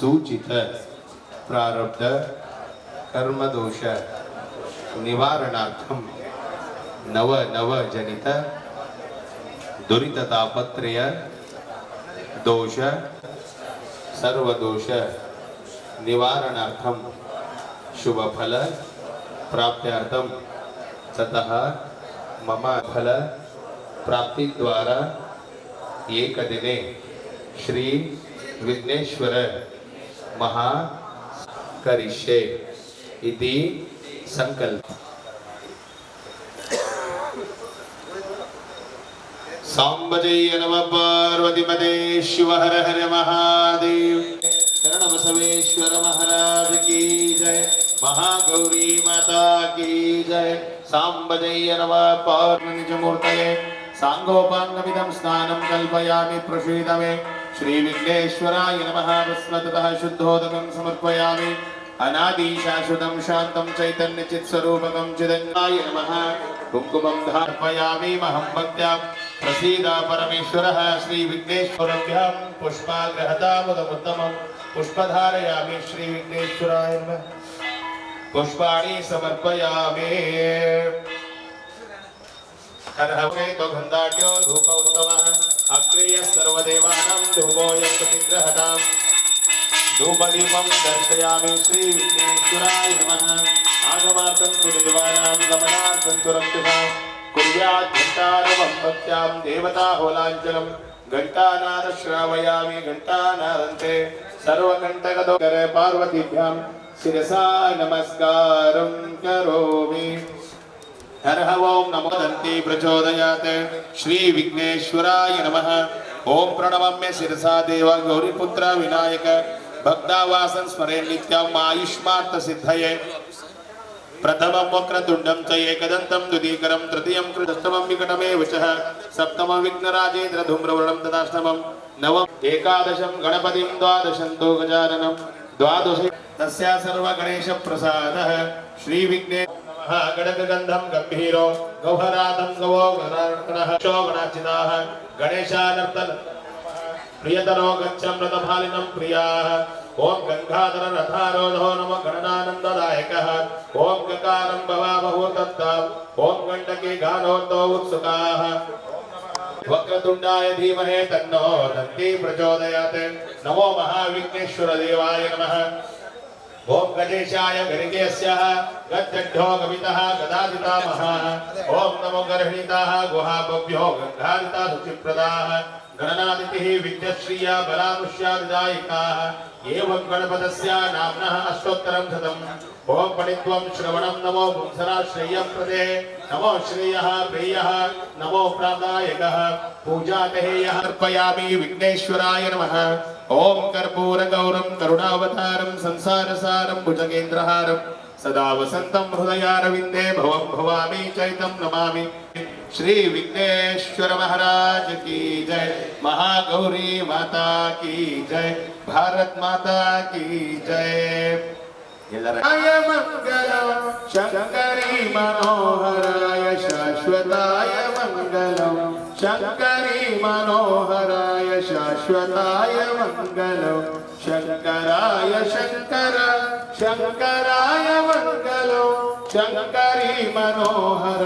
सूचित प्रारब्ध कर्मदोष निवारणार्थम नव नव जनित दुरिततापत्रय दोष सर्व दोष निवारणार्थम शुभ फल प्राप्त्यार्थम ततः मम फल प्राप्ति द्वारा एक दिने श्री विघ्नेश्वर महा करिष्ये इति संकल्प साम्बजय नम पार्वतीपदे शिव हर हर महादेव शरण बसवेश्वर महाराज की जय महागौरी माता की जय साम्बजय नम पार्वतीमूर्तये साङ्गोपाङ्गमिदं स्नानं कल्पयामि प्रसीदमे श्रीविघ्नेश्वराय नमः भस्मतः शुद्धोदकं समर्पयामि। अनादिशाश्वतं शान्तं चैतन्यचित्स्वरूपकं चिदन्नाय नमः। कुङ्कुमं महं भक्त्या प्रसीद परमेश्वरः, श्रीविघ्नेश्वरभ्यां। पुष्पाग्रहतामुदमुत्तमं पुष्पधारयामि, श्रीविघ्नेश्वराय नमः। पुष्पाणि समर्पयामि। हरहवे तो धूप उत्तमः। अग्रेयः सर्वदेवानां धूपोऽयं प्रतिग्रहताम् धूपदीपं दर्शयामि श्रीविघ्नेश्वराय नमः। आगमार्थं तु देवानां गमनार्थं तु रक्षसां कुर्यात् घण्टारवं भक्त्यां देवताहोलाञ्चलं। घण्टानाद श्रावयामि घण्टानादन्ते। सर्वकण्टकदोकर पार्वतीभ्यां शिरसा नमस्कारं करोमि। हर ओम नमो दन्ति प्रचोदयात्। श्री विघ्नेश्वराय नमः। ओम प्रणवम्य शिरसा देव गौरीपुत्र विनायक। भक्तावासं स्मरे नित्यम् आयुष्मार्थ सिद्धये। प्रथमं वक्रतुण्डं च एकदन्तं द्वितीकरं तृतीयं कृतस्तमं विकटमेव च सप्तमं विघ्नराजेन्द्र धूम्रवर्णं तदाष्टमं। नवम् एकादशं गणपतिं द्वादशं तु गजाननं द्वादश तस्या सर्वगणेशप्रसादः। श्रीविघ्ने नमः गणकगन्धं गम्भीरो गौहरातं गवो शोगणाचिताः गणेशानर्तन, प्रियतरो गच्छमृतफालिनं प्रियाः, ॐ गङ्गाधर रथारोधो नमो गणनानन्ददायकः, ॐ गकारं भवामहो दत्ताम् ॐ गण्डके गानोतो उत्सुकाः। वक्रतुण्डाय धीमहे तन्नो दन्ती प्रचोदयात्। नमो महाविघ्नेश्वर देवाय नमः। ओम गणेशाय गणकेश्यः गच्छड्ढो गवितः गदादितामः ओम नमो गर्हणिताः गुहाभ्यो गन्धादिता सुचिप्रदाः गणनादितिः विद्यश्रिया बलामुष्यादिदायिकाः एवं गणपतस्य नाम्नः अष्टोत्तरं शतम् ॐ पणित्वं श्रवणं नमो पुंसराश्रय्यं प्रदे नमो श्रेयः प्रेयः नमो प्रादायकः पूजातेयः अर्पयामि विघ्नेश्वराय नमः ॐ कर्पूरगौरं करुणावतारं संसारसारं भुजगेन्द्रहारं सदा वसन्तं हृदयारविन्दे भवं भवामि, चैतं नमामि। श्री विघ्नेश्वर महाराज की जय, महागौरी माता की जय, भारत माता की जय। मंगल शंकरी मनोहराय शाश्वताय मंगल शङ्करी मनोहराय शाश्वताय मङ्गलम् శంకరాయ శంకర శంకరాయ మంగళం శంకరీ మనోహర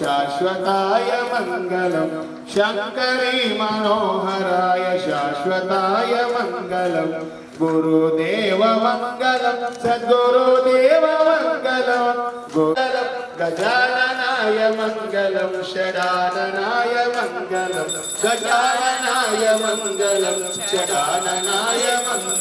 శాశ్వతాయ మంగళం శంకరీ మనోహరాయ శాశ్వతాయ మంగళం. గురుదేవ మంగళం సద్గురుదేవ మంగళం. మంగళం గజాననాయ మంగళం శరాననాయ మంగళం. గజాననాయ మంగళం శరాననాయ మంగళం.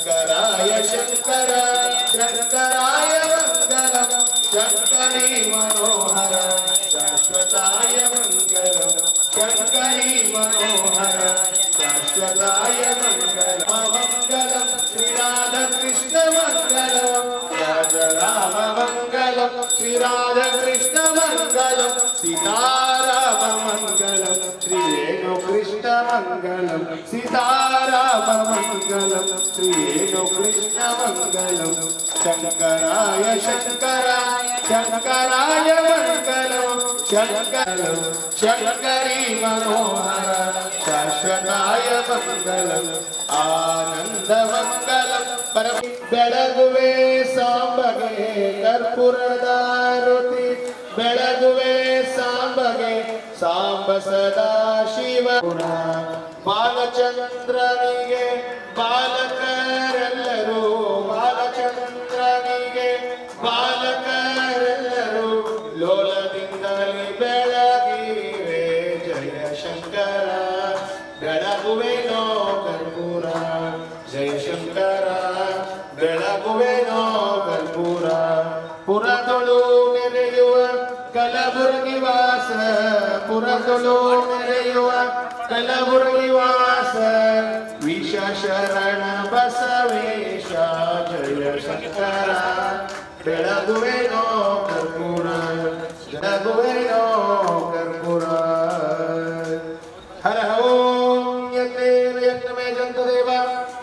Shankaraya Shankara Shankaraya Vangala Shankari Manohara Shashwataya Vangala Shankari Manohara Shashwataya Vangala Shri Venu Krishna ಮಂಗಲಂ ಶಂಕರಾಯ ಶಂಕರಾಯ शङ्कराय मङ्गलं शङ्करं शङ्करी मनोहर ಶಾಶ್ವತಾಯ ಮಂಗಲಂ ಆನಂದಮಂಗಲಂ ಪರಮ ಬೆಳಗುವೆ ಸಾಂಬಗೆ ಕರ್ಪೂರದಾರುತಿ ಬೆಳಗುವೆ ಸಾಂಬಗೆ ಸಾಂಬ ಸದಾ ಶಿವ ಬಾಲಚಂದ್ರನಿಗೆ ಬಾಲಕರೆಲ್ಲರೂ ಪುರದೊಳು ಮೆರೆಯುವ ಕಲಬುರಗಿ ವಾಸ ಪುರದೊಳು ಮೆರೆಯುವ ಕಲಬುರಗಿ ವಾಸ ವಿಷ ಶರಣ ಬಸವೇಶ ಜಯ ಶಂಕರ ಬೆಳಗುವೆನೋ ಕರ್ಪೂರ ಬೆಳಗುವೆನೋ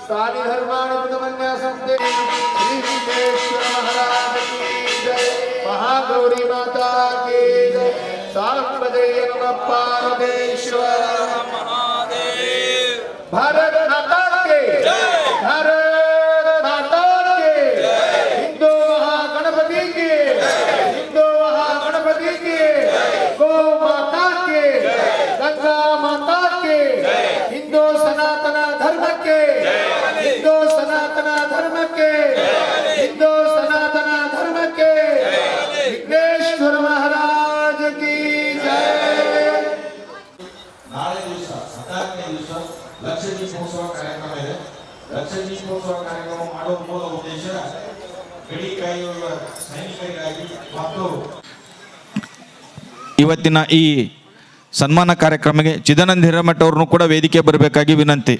तानि धर्माणि कृतमन्यासन्ते महाराज की जय। महागौरी माता की जय। सार्वदेय भारत माता के जय। भारत माता के जय। हिंदू महागणपति के जय। हिंदू महागणपति के जय। माता के जय गंगा माता के जय। हिंदू सनातन धर्म के जय। ಧರ್ಮಕ್ಕೆ ಹಿಂದೂ ಸನಾತನ ಧರ್ಮಕ್ಕೆ ವಿಘ್ನೇಶ್ವರ ಮಹಾರಾಜ ಕಿ ನಾಳೆ ದಿವಸ ಹದಿನಾಲ್ಕನೇ ದಿವಸ ಲಕ್ಷ ದೀಪೋತ್ಸವ ಕಾರ್ಯಕ್ರಮ ಇದೆ. ಲಕ್ಷ ದೀಪೋತ್ಸವ ಕಾರ್ಯಕ್ರಮ ಮಾಡುವ ಮೂಲ ಉದ್ದೇಶ ಗಡಿ ಕಾಯುವ ಸೈನಿಕರಿಗಾಗಿ ಮತ್ತು ಇವತ್ತಿನ ಈ ಸನ್ಮಾನ ಕಾರ್ಯಕ್ರಮಕ್ಕೆ ಚಿದಾನಂದ ಹಿರೇಮಠ ಅವ್ರನ್ನು ಕೂಡ ವೇದಿಕೆ ಬರಬೇಕಾಗಿ ವಿನಂತಿ.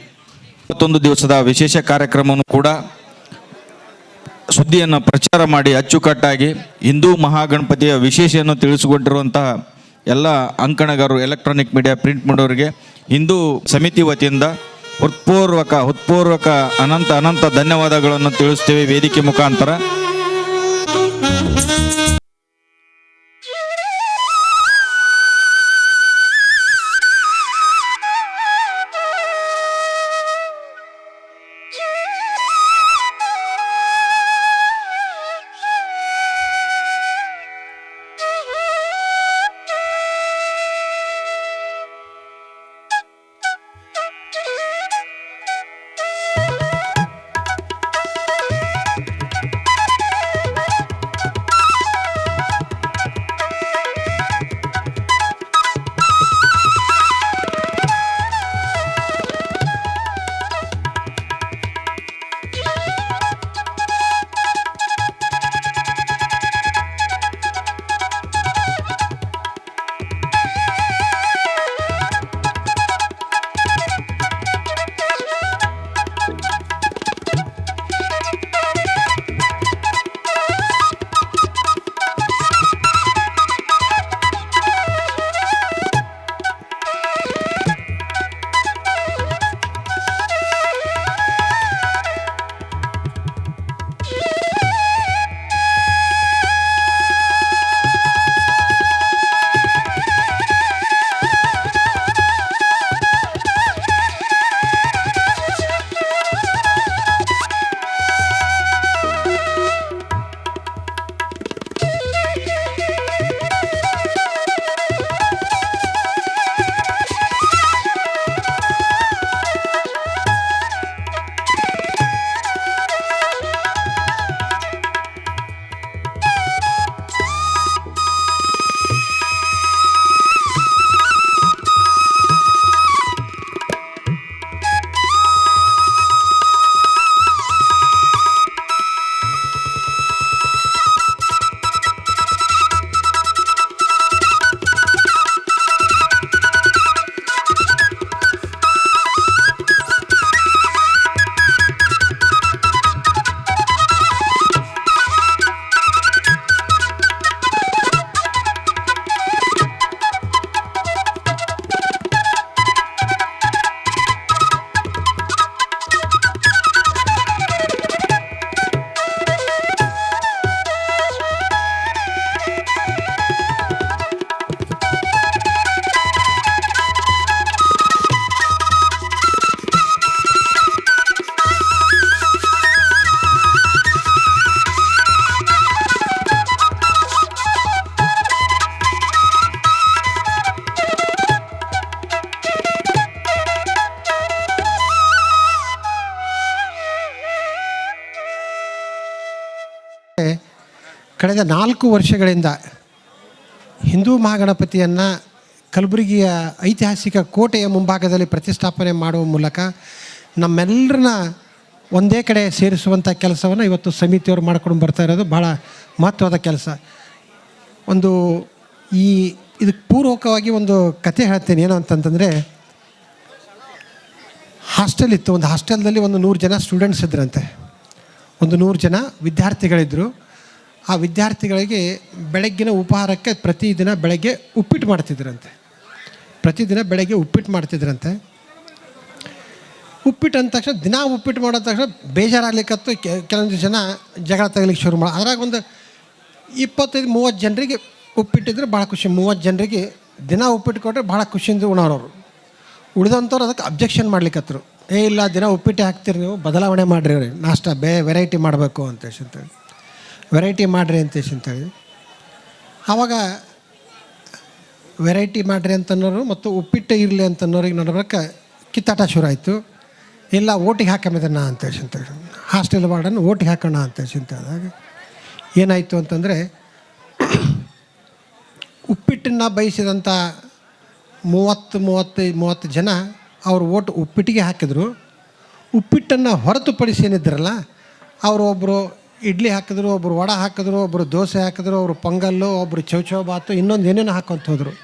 ಇಪ್ಪತ್ತೊಂದು ದಿವಸದ ವಿಶೇಷ ಕಾರ್ಯಕ್ರಮವನ್ನು ಕೂಡ ಸುದ್ದಿಯನ್ನು ಪ್ರಚಾರ ಮಾಡಿ ಅಚ್ಚುಕಟ್ಟಾಗಿ ಹಿಂದೂ ಮಹಾಗಣಪತಿಯ ವಿಶೇಷವನ್ನು ತಿಳಿಸಿಕೊಟ್ಟಿರುವಂತಹ ಎಲ್ಲ ಅಂಕಣಗಾರರು ಎಲೆಕ್ಟ್ರಾನಿಕ್ ಮೀಡಿಯಾ ಪ್ರಿಂಟ್ ಮಾಡೋರಿಗೆ ಹಿಂದೂ ಸಮಿತಿ ವತಿಯಿಂದ ಹೃತ್ಪೂರ್ವಕ ಹೃತ್ಪೂರ್ವಕ ಅನಂತ ಅನಂತ ಧನ್ಯವಾದಗಳನ್ನು ತಿಳಿಸ್ತೇವೆ ವೇದಿಕೆ ಮುಖಾಂತರ. ಕಳೆದ ನಾಲ್ಕು ವರ್ಷಗಳಿಂದ ಹಿಂದೂ ಮಹಾಗಣಪತಿಯನ್ನು ಕಲಬುರಗಿಯ ಐತಿಹಾಸಿಕ ಕೋಟೆಯ ಮುಂಭಾಗದಲ್ಲಿ ಪ್ರತಿಷ್ಠಾಪನೆ ಮಾಡುವ ಮೂಲಕ ನಮ್ಮೆಲ್ಲರನ್ನ ಒಂದೇ ಕಡೆ ಸೇರಿಸುವಂಥ ಕೆಲಸವನ್ನು ಇವತ್ತು ಸಮಿತಿಯವರು ಮಾಡ್ಕೊಂಡು ಬರ್ತಾ ಇರೋದು ಭಾಳ ಮಹತ್ವದ ಕೆಲಸ. ಒಂದು ಈ ಇದಕ್ಕೆ ಪೂರ್ವಕವಾಗಿ ಒಂದು ಕತೆ ಹೇಳ್ತೇನೆ ಏನು ಅಂತಂತಂದರೆ ಹಾಸ್ಟೆಲ್ ಇತ್ತು. ಒಂದು ಹಾಸ್ಟೆಲ್ದಲ್ಲಿ ಒಂದು ನೂರು ಜನ ಸ್ಟೂಡೆಂಟ್ಸ್ ಇದ್ರಂತೆ. ಒಂದು ನೂರು ಜನ ವಿದ್ಯಾರ್ಥಿಗಳಿದ್ದರು ಆ ವಿದ್ಯಾರ್ಥಿಗಳಿಗೆ ಬೆಳಗ್ಗಿನ ಉಪಹಾರಕ್ಕೆ ಪ್ರತಿದಿನ ಬೆಳಗ್ಗೆ ಉಪ್ಪಿಟ್ಟು ಮಾಡ್ತಿದ್ರಂತೆ. ಪ್ರತಿದಿನ ಬೆಳಗ್ಗೆ ಉಪ್ಪಿಟ್ಟು ಮಾಡ್ತಿದ್ರಂತೆ. ಉಪ್ಪಿಟ್ಟು ಅಂದ ತಕ್ಷಣ ದಿನ ಉಪ್ಪಿಟ್ಟು ಮಾಡಿದ ತಕ್ಷಣ ಬೇಜಾರಾಗ್ಲಿಕ್ಕತ್ತು ಕೆಲವೊಂದು ಜನ ಜಗಳ ತಗಲಿಕ್ಕೆ ಶುರು ಮಾಡಿ, ಅದ್ರಾಗ ಒಂದು ಇಪ್ಪತ್ತೈದು, ಮೂವತ್ತು ಜನರಿಗೆ ಉಪ್ಪಿಟ್ಟಿದ್ರೆ ಭಾಳ ಖುಷಿ. ಮೂವತ್ತು ಜನರಿಗೆ ದಿನ ಉಪ್ಪಿಟ್ಟು ಕೊಟ್ಟರೆ ಭಾಳ ಖುಷಿಯಿಂದ ಉಣೋರು ಉಳಿದಂಥವ್ರು ಅದಕ್ಕೆ ಅಬ್ಜೆಕ್ಷನ್ ಮಾಡ್ಲಿಕ್ಕತ್ತರು ಏ ಇಲ್ಲ, ದಿನ ಉಪ್ಪಿಟ್ಟು ಹಾಕ್ತೀರಿ ನೀವು, ಬದಲಾವಣೆ ಮಾಡಿರಿ ನಾಷ್ಟ ಬೇ, ವೆರೈಟಿ ಮಾಡಬೇಕು ಅಂತೇಳಿ ಅಂತೇಳಿ ವೆರೈಟಿ ಮಾಡಿರಿ ಅಂತೇಳಿ ಅಂತೇಳಿ ಆವಾಗ ವೆರೈಟಿ ಮಾಡಿರಿ ಅಂತನ್ನೋರು ಮತ್ತು ಉಪ್ಪಿಟ್ಟು ಇರಲಿ ಅಂತನ್ನೋರಿಗೆ ನೋಡಬೇಕ ಕಿತ್ತಾಟ ಶುರು ಆಯಿತು. ಇಲ್ಲ, ಓಟಿಗೆ ಹಾಕಮಿದನ್ನ ಅಂತೇಳಿ ಅಂತೇಳಿ ಹಾಸ್ಟೆಲ್ ವಾರ್ಡನ್ನು ಓಟಿಗೆ ಹಾಕೋಣ ಅಂತೇಳಿ ಅಂತ ಹೇಳಿದಾಗ ಏನಾಯಿತು ಅಂತಂದರೆ ಉಪ್ಪಿಟ್ಟನ್ನು ಬಯಸಿದಂಥ ಮೂವತ್ತು ಮೂವತ್ತು ಮೂವತ್ತು ಜನ ಅವರು ಓಟ್ ಉಪ್ಪಿಟ್ಟಿಗೆ ಹಾಕಿದರು. ಉಪ್ಪಿಟ್ಟನ್ನು ಹೊರತುಪಡಿಸಿ ಏನಿದ್ರಲ್ಲ ಅವರು ಒಬ್ಬರು ಇಡ್ಲಿ ಹಾಕಿದ್ರು ಒಬ್ಬರು ವಡ ಹಾಕಿದ್ರು ಒಬ್ಬರು ದೋಸೆ ಹಾಕಿದ್ರು ಒಬ್ಬರು ಪೊಂಗಲ್ಲು ಒಬ್ಬರು ಚೌಚೌ ಬಾತು, ಇನ್ನೊಂದು ಏನೇನೋ ಹಾಕೊಂತ ಹೋದರು.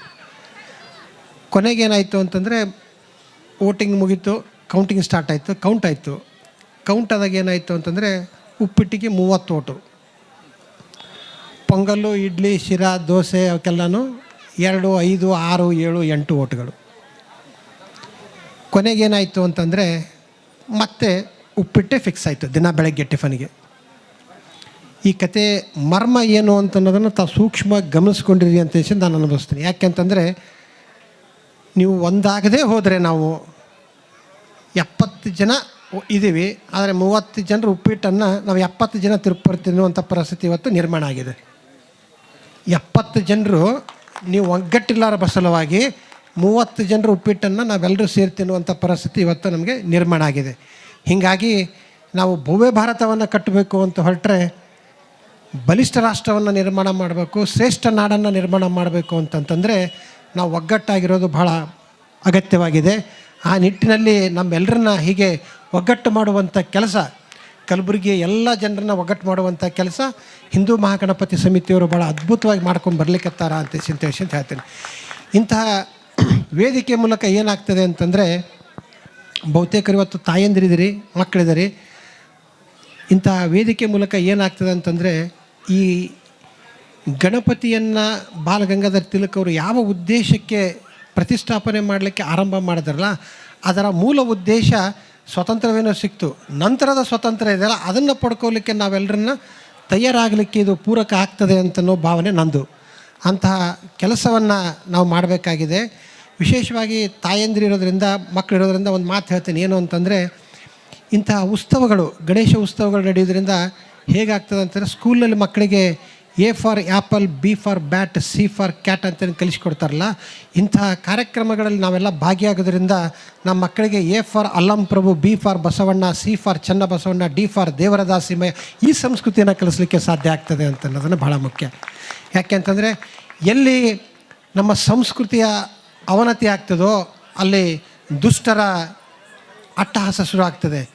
ಕೊನೆಗೇನಾಯಿತು ಅಂತಂದರೆ, ವೋಟಿಂಗ್ ಮುಗೀತು ಕೌಂಟಿಂಗ್ ಸ್ಟಾರ್ಟ್ ಆಯಿತು ಕೌಂಟ್ ಆಯಿತು. ಕೌಂಟ್ ಆದಾಗ ಏನಾಯಿತು ಅಂತಂದರೆ, ಉಪ್ಪಿಟ್ಟಿಗೆ ಮೂವತ್ತು ಓಟು ಪೊಂಗಲ್ಲು, ಇಡ್ಲಿ, ಶಿರಾ, ದೋಸೆ, ಅವಕ್ಕೆಲ್ಲನೂ ಎರಡು, ಐದು, ಆರು, ಏಳು, ಎಂಟು ಓಟುಗಳು ಕೊನೆಗೇನಾಯಿತು ಅಂತಂದರೆ, ಮತ್ತೆ ಉಪ್ಪಿಟ್ಟೆ ಫಿಕ್ಸ್ ಆಯಿತು ದಿನ ಬೆಳಗ್ಗೆ ಟಿಫನ್ಗೆ ಈ ಕತೆ ಮರ್ಮ ಏನು ಅಂತ ಅನ್ನೋದನ್ನು ತಾವು ಸೂಕ್ಷ್ಮ ಗಮನಿಸ್ಕೊಂಡಿರಿ ಅಂತ ಹೇಳಿ ನಾನು ಅನುಭವಿಸ್ತೀನಿ. ಯಾಕೆಂತಂದರೆ ನೀವು ಒಂದಾಗದೇ ಹೋದರೆ ನಾವು ಎಪ್ಪತ್ತು ಜನ ಇದ್ದೀವಿ ಆದರೆ ಮೂವತ್ತು ಜನರು ಉಪ್ಪಿಟ್ಟನ್ನು ನಾವು ಎಪ್ಪತ್ತು ಜನ ತಿರುಪತಿ ಅನ್ನುವಂಥ ಪರಿಸ್ಥಿತಿ ಇವತ್ತು ನಿರ್ಮಾಣ ಆಗಿದೆ. ಎಪ್ಪತ್ತು ಜನರು ನೀವು ಒಗ್ಗಟ್ಟಿಲ್ಲಾರ ಬಸಲವಾಗಿ ಮೂವತ್ತು ಜನರು ಉಪ್ಪಿಟ್ಟನ್ನು ನಾವೆಲ್ಲರೂ ಸೇರಿ ತಿನ್ನುವಂಥ ಪರಿಸ್ಥಿತಿ ಇವತ್ತು ನಮಗೆ ನಿರ್ಮಾಣ ಆಗಿದೆ. ಹೀಗಾಗಿ ನಾವು ಭವ್ಯ ಭಾರತವನ್ನು ಕಟ್ಟಬೇಕು ಅಂತ ಹೊರಟ್ರೆ ಬಲಿಷ್ಠ ರಾಷ್ಟ್ರವನ್ನು ನಿರ್ಮಾಣ ಮಾಡಬೇಕು, ಶ್ರೇಷ್ಠ ನಾಡನ್ನು ನಿರ್ಮಾಣ ಮಾಡಬೇಕು ಅಂತಂತಂದರೆ ನಾವು ಒಗ್ಗಟ್ಟಾಗಿರೋದು ಬಹಳ ಅಗತ್ಯವಾಗಿದೆ. ಆ ನಿಟ್ಟಿನಲ್ಲಿ ನಮ್ಮೆಲ್ಲರನ್ನ ಹೀಗೆ ಒಗ್ಗಟ್ಟು ಮಾಡುವಂಥ ಕೆಲಸ, ಕಲಬುರಗಿಯ ಎಲ್ಲ ಜನರನ್ನ ಒಗ್ಗಟ್ಟು ಮಾಡುವಂಥ ಕೆಲಸ ಹಿಂದೂ ಮಹಾಗಣಪತಿ ಸಮಿತಿಯವರು ಭಾಳ ಅದ್ಭುತವಾಗಿ ಮಾಡ್ಕೊಂಡು ಬರ್ಲಿಕ್ಕತ್ತಾರ ಅಂತ ಸಿಂತೇಶ್ ಅಂತ ಹೇಳ್ತೀನಿ. ಇಂತಹ ವೇದಿಕೆ ಮೂಲಕ ಏನಾಗ್ತದೆ ಅಂತಂದರೆ, ಬಹುತೇಕರು ಇವತ್ತು ತಾಯಂದಿರಿದಿರಿ ಮಕ್ಕಳಿದ್ದೀರಿ ಇಂತಹ ವೇದಿಕೆ ಮೂಲಕ ಏನಾಗ್ತದೆ ಅಂತಂದರೆ ಈ ಗಣಪತಿಯನ್ನು ಬಾಲಗಂಗಾಧರ್ ತಿಲಕ್ ಅವರು ಯಾವ ಉದ್ದೇಶಕ್ಕೆ ಪ್ರತಿಷ್ಠಾಪನೆ ಮಾಡಲಿಕ್ಕೆ ಆರಂಭ ಮಾಡಿದ್ರಲ್ಲ, ಅದರ ಮೂಲ ಉದ್ದೇಶ ಸ್ವತಂತ್ರವೇನೋ ಸಿಕ್ತು. ನಂತರದ ಸ್ವತಂತ್ರ ಇದೆಯಲ್ಲ, ಅದನ್ನು ಪಡ್ಕೊಳ್ಳಿಕ್ಕೆ ನಾವೆಲ್ಲರನ್ನ ತಯಾರಾಗಲಿಕ್ಕೆ ಇದು ಪೂರಕ ಆಗ್ತದೆ ಅಂತನೋ ಭಾವನೆ ನಂದು. ಅಂತಹ ಕೆಲಸವನ್ನು ನಾವು ಮಾಡಬೇಕಾಗಿದೆ. ವಿಶೇಷವಾಗಿ ತಾಯಂದಿರಿರೋದ್ರಿಂದ ಮಕ್ಕಳಿರೋದ್ರಿಂದ ಒಂದು ಮಾತು ಹೇಳ್ತೀನಿ. ಏನು ಅಂತಂದರೆ, ಇಂತಹ ಉತ್ಸವಗಳು, ಗಣೇಶ ಉತ್ಸವಗಳು ನಡೆಯೋದ್ರಿಂದ ಹೇಗಾಗ್ತದೆ ಅಂತಂದರೆ ಸ್ಕೂಲಲ್ಲಿ ಮಕ್ಕಳಿಗೆ A for apple B for bat, C for cat ಅಂತ ಕಲಿಸ್ಕೊಡ್ತಾರಲ್ಲ ಇಂತಹ ಕಾರ್ಯಕ್ರಮಗಳಲ್ಲಿ ನಾವೆಲ್ಲ ಭಾಗಿಯಾಗೋದ್ರಿಂದ ನಮ್ಮ ಮಕ್ಕಳಿಗೆ A for Allama Prabhu, B for Basavanna, C for Channa Basavanna, D for Devaradasimayya ಈ ಸಂಸ್ಕೃತಿಯನ್ನು ಕಲಿಸ್ಲಿಕ್ಕೆ ಸಾಧ್ಯ ಆಗ್ತದೆ ಅಂತ ಅನ್ನೋದನ್ನು ಬಹಳ ಮುಖ್ಯ. ಯಾಕೆ ಅಂತಂದರೆ ಎಲ್ಲಿ ನಮ್ಮ ಸಂಸ್ಕೃತಿಯ ಅವನತಿ ಆಗ್ತದೋ ಅಲ್ಲಿ ದುಷ್ಟರ ಅಟ್ಟಹಾಸ ಶುರು ಆಗ್ತದೆ.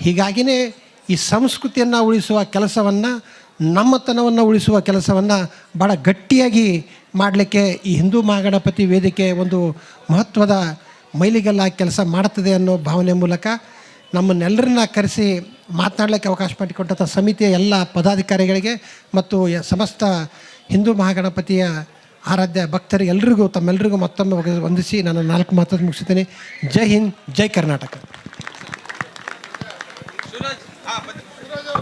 ಹೀಗಾಗಿಯೇ ಈ ಸಂಸ್ಕೃತಿಯನ್ನು ಉಳಿಸುವ ಕೆಲಸವನ್ನು, ನಮ್ಮತನವನ್ನು ಉಳಿಸುವ ಕೆಲಸವನ್ನು ಭಾಳ ಗಟ್ಟಿಯಾಗಿ ಮಾಡಲಿಕ್ಕೆ ಈ ಹಿಂದೂ ಮಹಾಗಣಪತಿ ವೇದಿಕೆ ಒಂದು ಮಹತ್ವದ ಮೈಲಿಗೆಲ್ಲ ಕೆಲಸ ಮಾಡ್ತದೆ ಅನ್ನೋ ಭಾವನೆ ಮೂಲಕ ನಮ್ಮನ್ನೆಲ್ಲರನ್ನ ಕರೆಸಿ ಮಾತನಾಡಲಿಕ್ಕೆ ಅವಕಾಶ ಮಾಡಿಕೊಟ್ಟಂಥ ಸಮಿತಿಯ ಎಲ್ಲ ಪದಾಧಿಕಾರಿಗಳಿಗೆ ಮತ್ತು ಸಮಸ್ತ ಹಿಂದೂ ಮಹಾಗಣಪತಿಯ ಆರಾಧ್ಯ ಭಕ್ತರಿಗೆ ಎಲ್ರಿಗೂ ತಮ್ಮೆಲ್ಲರಿಗೂ ಮತ್ತೊಮ್ಮೆ ವಂದಿಸಿ ನಾನು ನಾಲ್ಕು ಮಾತನ್ನು ಮುಗಿಸ್ತೀನಿ. ಜೈ ಹಿಂದ್, ಜೈ ಕರ್ನಾಟಕ. ఈరోజు